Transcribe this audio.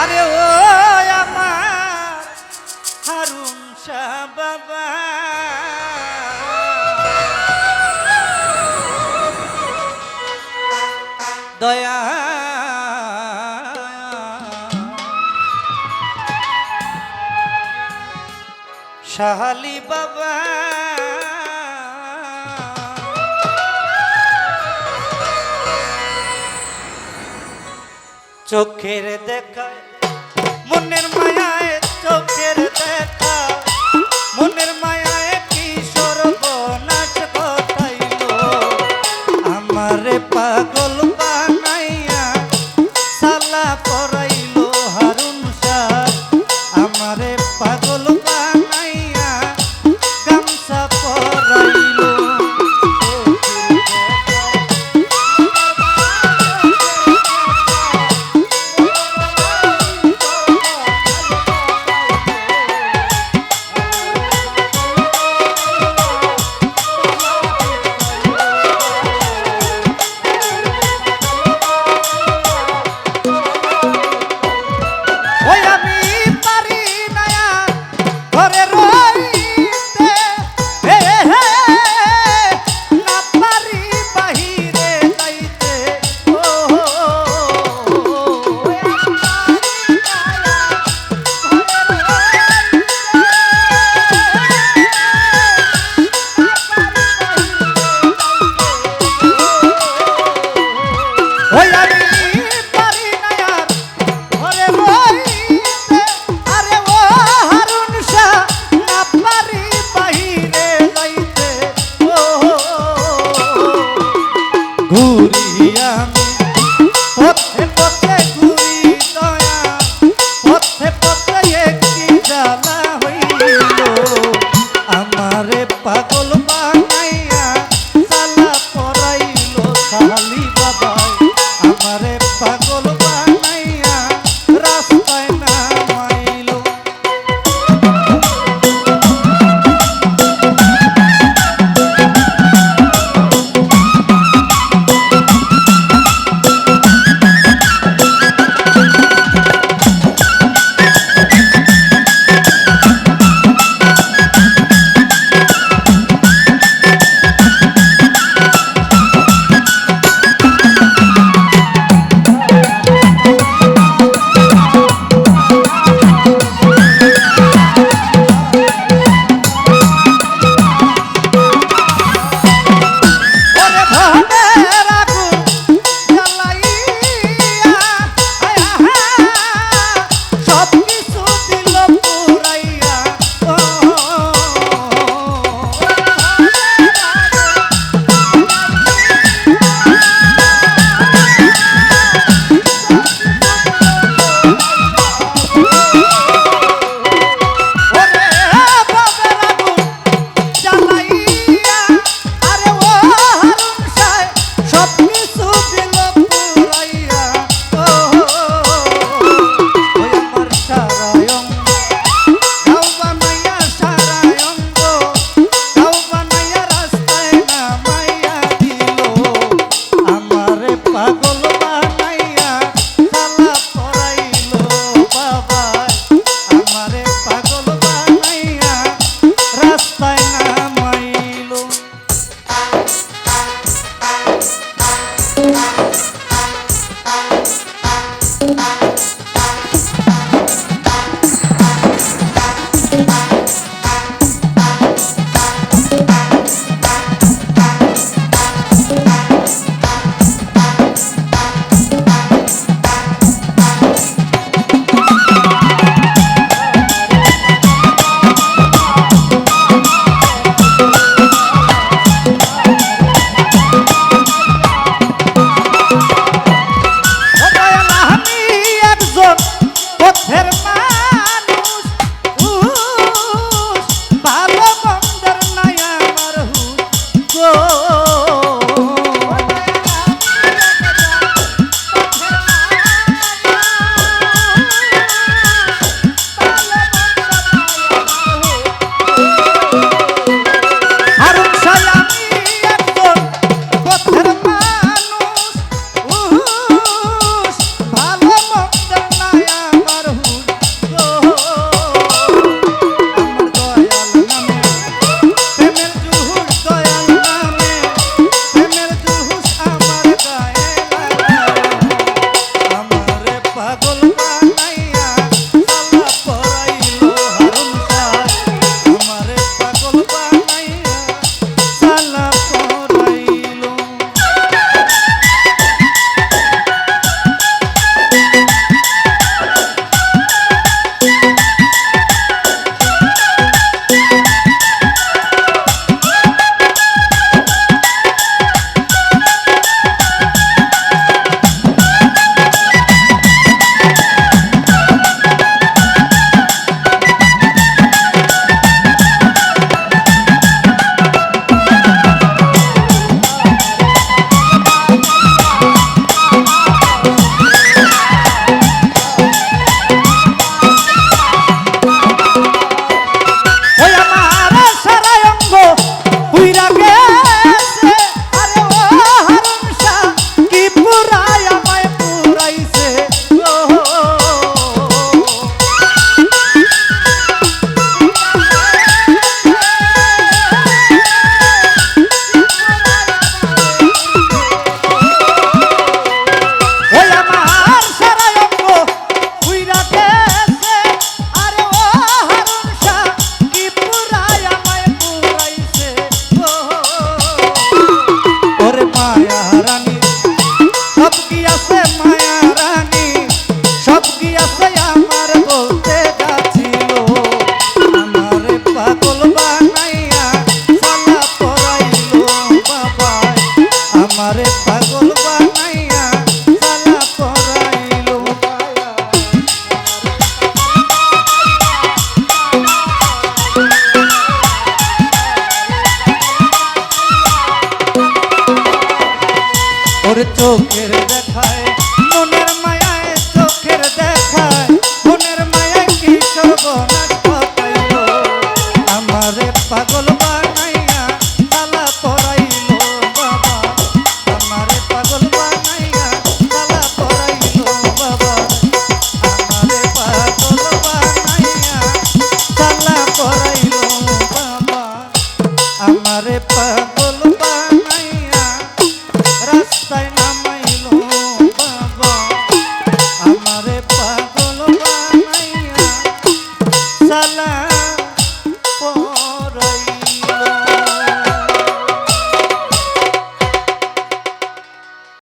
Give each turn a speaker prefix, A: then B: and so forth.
A: আরে ও আমার হারুন বাবা। দয়া। শাহালি বাবা। চোখের দেখায় মনের মায়ায় চোখের দেখায় আমারে পাগল বানাইয়া সালা পড়াইল ওর চোখের দেখায় মনের মায়ায় চোখের দেখায়